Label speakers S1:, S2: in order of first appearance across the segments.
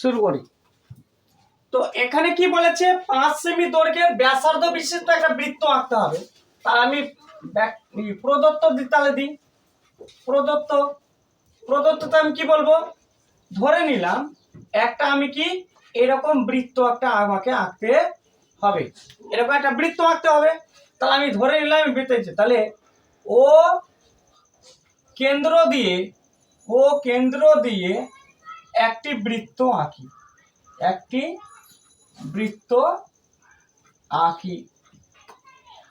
S1: শুরু করি। তো এখানে কি বলেছে? পাঁচ সেমি দৈর্ঘ্যের ব্যাসার্ধ বিশিষ্ট একটা বৃত্ত আঁকতে হবে। তা আমি প্রদত্ত তাহলে দিই। প্রদত্ত। প্রদত্ততে আমি কি বলব? ধরে নিলাম, একটা আমি কি এরকম বৃত্ত একটা আমাকে আঁকতে হবে। এরকম একটা বৃত্ত আঁকতে হবে। তাহলে আমি ধরে নিলাম, আমি। তাহলে ও কেন্দ্র দিয়ে ও কেন্দ্র দিয়ে একটি বৃত্ত আঁকি। একটি বৃত্ত আঁকি।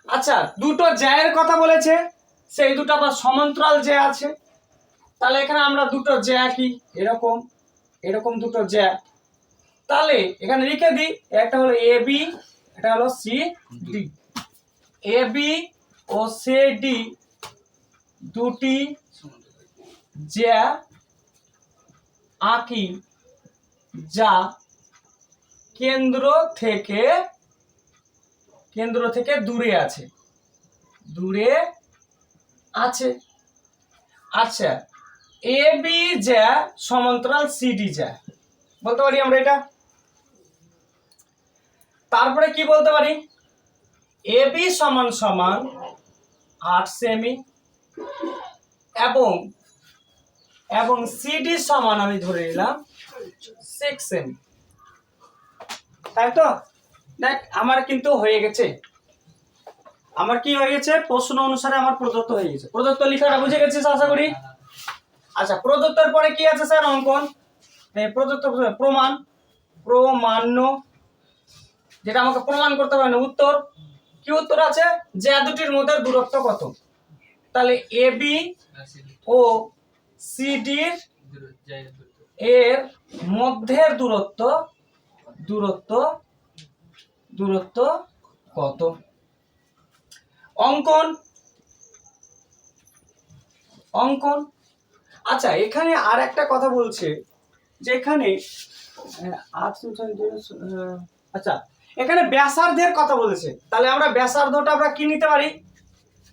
S1: আচ্ছা দুটো জ্যায়ের কথা বলেছে, সেই দুটো আবার সমান্তরাল জ্যা আছে। তাহলে এখানে আমরা দুটো জ্যা আঁকি, এরকম এরকম দুটো জ্যা। তাহলে এখানে লিখে দিই, একটা হলো এ, বি এটা হলো C, D. A, B O C, D দুটি জ্যা আঁকি, যা কেন্দ্র থেকে কেন্দ্র থেকে দূরে আছে। দূরে আছে। আচ্ছা এ বি জ্যা সমান্তরাল সিডি জ্যা বলতে পারি আমরা এটা? তারপরে কি বলতে পারি? এ বি সমান সমান আট সেমি এবং এবং সিডি সমান আমি ধরে নিলাম সিক্স সেমি তাই তো? দেখ, আমার কিন্তু হয়ে গেছে। আমার কি হয়ে গেছে? প্রশ্ন অনুসারে আমার প্রদত্ত হয়ে গেছে। প্রদত্ত লেখাটা বুঝে গেছিস আশা করি? আচ্ছা প্রদত্তের পরে কি আছে স্যার অঙ্কন? প্রদত্ত প্রমাণ। প্রমাণ্য। যেটা আমাকে প্রমাণ করতে হবে না, উত্তর। কি উত্তর আছে? যে দুটির মধ্যে দূরত্ব কত? তাহলে এ বি ও সিডির এর মধ্যের দূরত্ব দূরত্ব দূরত্ব কত? অঙ্কন। অঙ্কন। আচ্ছা এখানে আর একটা কথা বলছে যে এখানে আচ্ছা এখানে ব্যাসার্ধের কথা বলেছে। তাহলে আমরা ব্যাসার্ধটা আমরা কি নিতে পারি?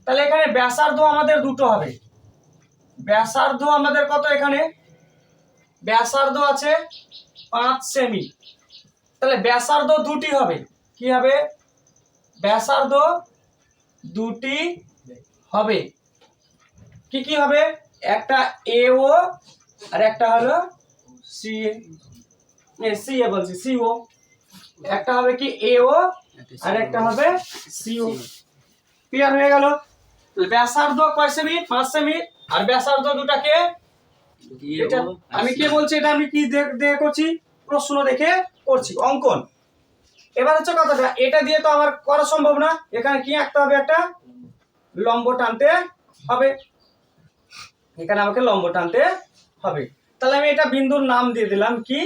S1: তাহলে এখানে ব্যাসার্ধ আমাদের দুটো হবে। ব্যাসার্ধ আমাদের কত এখানে? ব্যাসার্ধ আছে পাঁচ সেমি। তাহলে ব্যাসার্ধ দুটি হবে। কি হবে? ব্যাসার্ধ দুটি হবে। কি কি হবে? একটা এ ও আর একটা হলো সি এ সি এ বলছি সি ও একটা হবে কি এ ও আর একটা হবে সি ও ক্লিয়ার হয়ে গেল? ব্যাসার্ধ কয় সেমি? পাঁচ সেমি। আর ব্যাসার্ধ দুটাকে এটা আমি কি বলছি এটা আমি কি দেখ দেখে করছি? প্রশ্ন দেখে করছি অঙ্কন। এবার হচ্ছে কথাটা এটা দিয়ে তো আমার করা সম্ভব না। এখানে কি আঁকতে হবে একটা? লম্ব টানতে হবে। এখানে আমাকে লম্ব টানতে হবে। তাহলে আমি এটা বিন্দুর নাম দিয়ে দিলাম কি?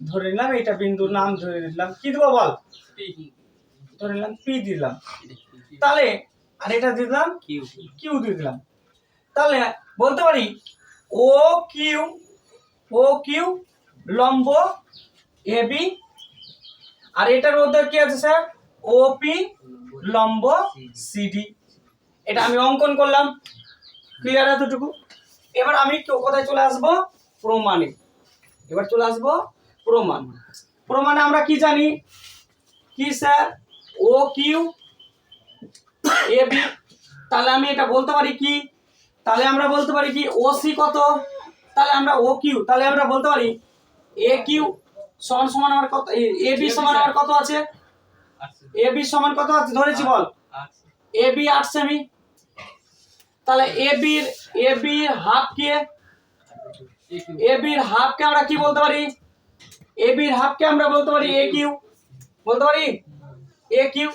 S1: ধরে নিলাম এটা বিন্দুর নাম ধরে দিলাম কি দেবো বল? ধরে নিলাম পি দিলাম। তাহলে আর এটা দিয়ে দিলাম কিউ দিয়ে দিলাম। তাহলে বলতে পারি ও কিউ ও কিউ লম্ব এ বি আর এটার মধ্যে কি আছে স্যার? ও পি লম্ব সিডি এটা আমি অঙ্কন করলাম। ক্লিয়ার এতটুকু? এবার আমি কোথায় চলে আসব? প্রমাণে। এবার চলে আসব প্রমাণ। প্রমাণে আমরা কি জানি? কি sir? O Q A B তাহলে আমি এটা বলতে পারি কি? তাহলে আমরা বলতে পারি কি ও সি কত? তাহলে আমরা ও কিউ তাহলে আমরা বলতে পারি এ কিউ সমান সমান আমার কত এ বি সমান আমার কত আছে? এ বি সমান কত আছে? ধরেছি বল। এ বি আট সেমি তাহলে এ বির এ বির হাফ কে এ বির হাফ কে আমরা কি বলতে পারি? এ বির হাফ কে আমরা বলতে পারি এ কিউ বলতে পারি? এ কিউ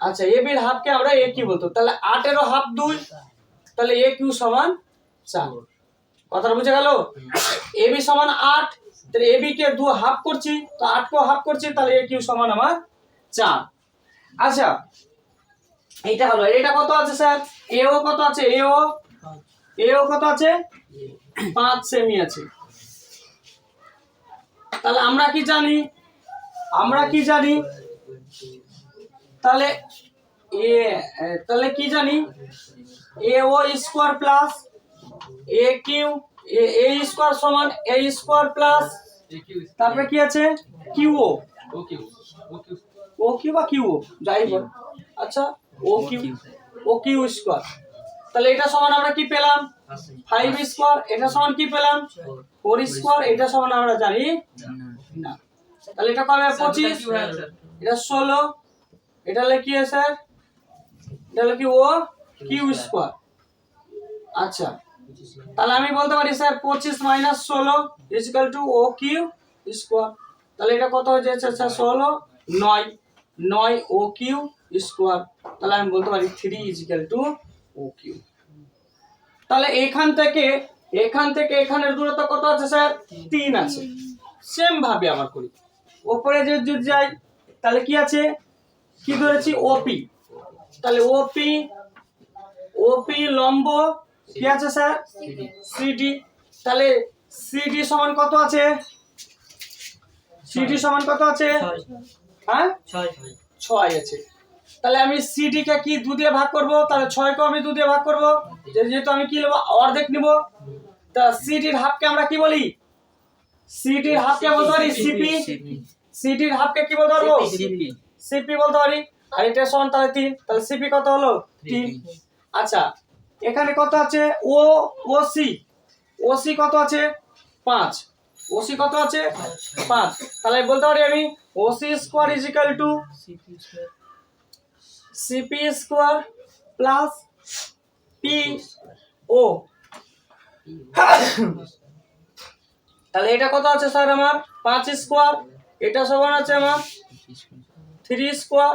S1: আচ্ছা এ বির হাফ কে আমরা এ কিউ বলতো তাহলে আটেরও হাফ দুই। তাহলে এ কিউ সমান চার। কথাটা বুঝে গেল? এ বি সমান আট তাহলে এ বি কে দু হাফ করছি তো আট কেও হাফ করছি তাহলে এ কিউ সমান আমার চার। আচ্ছা এইটা হলো এটা কত আছে স্যার? এও কত আছে? এও? এও কত আছে? পাঁচ সেমি আছে। তাহলে আমরা কি জানি? আমরা কি জানি? তাহলে এ তাহলে কি জানি? A O square plus A Q, A square সমান এ স্কোয়ার প্লাস তারপরে কি আছে?
S2: ওকে ওকে
S1: ও কিউ বা কিউ যাই বল। আচ্ছা O Q O Q square. তাহলে এটা সমান আমরা কি পেলাম? ফাইভ স্কোয়ার, এটা সমান কি পেলাম? ফোর স্কোয়ার, এটা সমান আমরা জানি না। তাহলে এটা কবে? পঁচিশ? এটা ষোলো। এটা হলে কি স্যার এটা কি ও? কিউ স্কোয়ার আচ্ছা। তাহলে আমি বলতে পারি স্যার পঁচিশ মাইনাস ষোলো equal to O Q square তাহলে এটা কত হয়ে যাচ্ছে স্যার ষোলো? নয়। নয় ও কিউ স্কোয়ার তাহলে আমি বলতে পারি three equal to O Q তাহলে এখান থেকে এখান থেকে এখানের দূরত্ব কত আছে স্যার তিন আছে। সেম ভাবে আবার করি। ওপরে যদি যাই, তাহলে কি আছে? কি ধরেছি? ওপি তাহলে ওপি ওপি লম্ব কি আছে স্যার? সিডি তাহলে সিডি সমান কত আছে? সিডি সমান কত আছে? হ্যাঁ? ছয় আছে। তাহলে আমি সিডি কে কি দু দিয়ে ভাগ করব? তাহলে ছয়কে আমি দু দিয়ে ভাগ করব। যেহেতু আমি কি নেব? অর্ধেক নিব। তা সিডির হাফকে আমরা কি বলি? সিডির হাফকে বলতে পারি সিপি সিডির হাফকে কি বলতে পারব? সিপি বলতে পারি। আর এটা সমান তাহলে তিন তাহলে সিপি কত হলো? তিন। আচ্ছা এখানে কত আছে? ও ও সি ও সি কত আছে? পাঁচ। ও সি কত আছে? পাঁচ। তাহলে বলতে পারি আমি O C square is equal to CP square plus P O তাহলে এটা কত আছে স্যার আমার? পাঁচ স্কোয়ার এটা সমান আছে আমার three square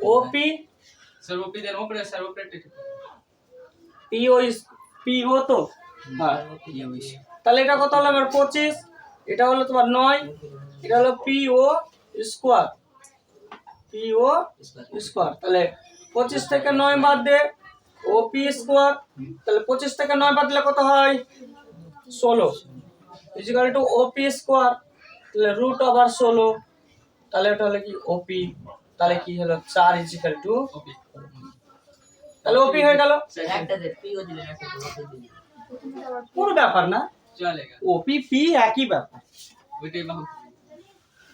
S1: OP
S2: sir OP দেন ওপরে স্যার ওপরে
S1: পিও পিও তো? হ্যাঁ তাহলে এটা কত হলো আমার পঁচিশ? এটা হলো তোমার নয়। এটা হলো পিও স্কোয়ার পিও স্কোয়ার তাহলে পঁচিশ থেকে নয় বাদ দে। ও পি স্কোয়ার তাহলে পঁচিশ থেকে নয় বাদ দিলে কত হয়? ষোলো। Equal to O P square তাহলে রুট ওভার ষোলো। তাহলে এটা হলো কি ওপি তাহলে কি হলো? চার ইজিক্যাল টু
S2: ওপি
S1: তাহলে ওপি হয়ে গেল। কোনো ব্যাপার না।
S2: চলেগা
S1: ওপি পি একই ব্যাপার।
S2: ওইটাই বাহু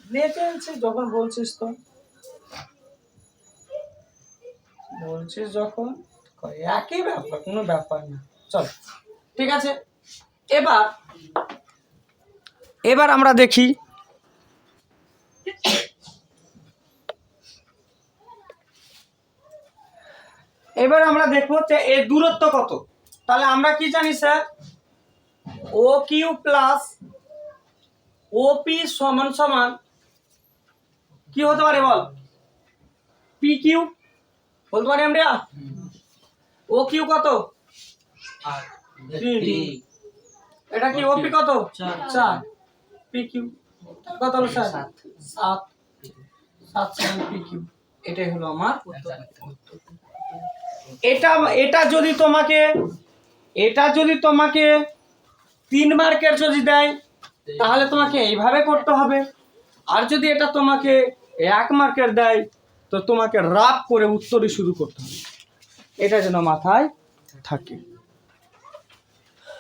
S1: নেচেছে যখন বলছিস তো। বলছিস যখন একই ব্যাপার কোনো ব্যাপার না। চল ঠিক আছে? এবার এবার আমরা দেখি। এবার আমরা দেখব যে এর দূরত্ব কত। তাহলে আমরা কি জানি sir? O Q plus OP সমান সমান কি হতে পারে বল? পি কিউ বলতে পারি আমরা? ও কিউ কত?
S2: আর
S1: এটা কি ওপি কত? চার। পি কিউ কত হলো স্যার? সাত। সাত। সেভেন পি কিউ এটাই হলো আমার এটা এটা যদি তোমাকে, এটা যদি তোমাকে তিন মার্কের যদি দেয়, তাহলে তোমাকে এইভাবে করতে হবে। আর যদি এটা তোমাকে এক মার্কের দেয়, তো তোমাকে রাপ করে উত্তরই শুরু করতে হবে। এটা যেন মাথায় থাকে।